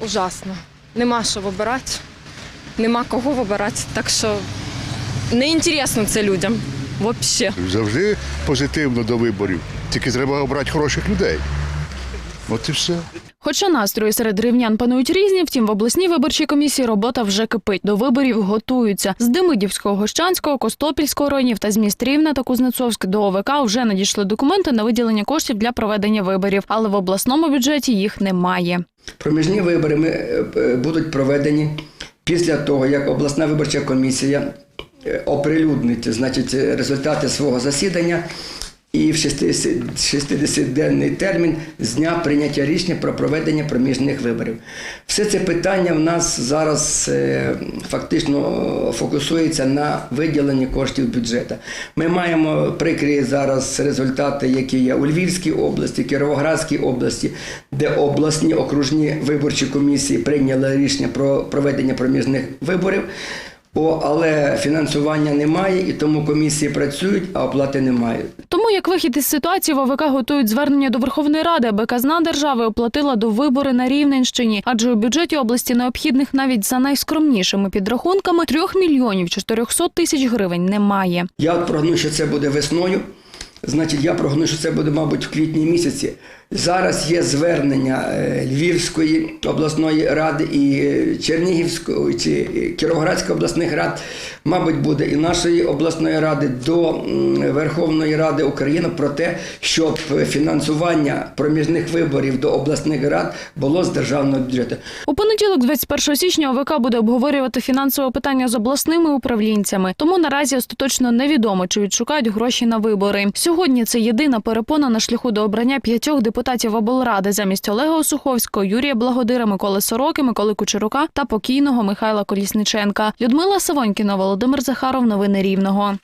ужасно. Нема що вибирати, нема кого вибирати. Так що не інтересно це людям. Взагалі. Завжди позитивно до виборів. Тільки треба обрати хороших людей. От і все. Хоча настрої серед рівнян панують різні, втім в обласній виборчій комісії робота вже кипить. До виборів готуються. З Демидівського, Гощанського, Костопільського районів та з міст Рівне та Кузнецовськ до ОВК вже надійшли документи на виділення коштів для проведення виборів, але в обласному бюджеті їх немає. Проміжні вибори е, е, будуть проведені після того, як обласна виборча комісія е, оприлюднить результати свого засідання і в 60 60-денний термін з дня прийняття рішення про проведення проміжних виборів. Все це питання в нас зараз е, фактично фокусується на виділенні коштів бюджету. Ми маємо прикрі зараз результати, які є у Львівській області, Кіровоградській області, де обласні окружні виборчі комісії прийняли рішення про проведення проміжних виборів. О, але фінансування немає, і тому комісії працюють, а оплати немає. Тому як вихід із ситуації в готують звернення до Верховної Ради, аби казна держави оплатила до вибори на Рівненщині, адже у бюджеті області необхідних навіть за найскромнішими підрахунками 3 мільйонів 400 тисяч гривень немає. Я прогнозую, що це буде весною. Значить, я прогнозую, що це буде, мабуть, в квітні місяці. Зараз є звернення е, Львівської обласної ради і е, Чернігівської чи е, Кіровоградської обласних рад, мабуть, буде і нашої обласної ради до Верховної Ради України про те, щоб фінансування проміжних виборів до обласних рад було з державного бюджету. У понеділок, 21 січня, ОВК буде обговорювати фінансове питання з обласними управлінцями. Тому наразі остаточно невідомо, чи відшукають гроші на вибори. Сьогодні це єдина перепона на шляху до обрання п'ятьох депутатів облради замість Олега Осуховського, Юрія Благодира, Миколи Сороки, Миколи Кучерука та покійного Михайла Колісниченка. Людмила Савонькіна, Володимир Захаров. Новини Рівного.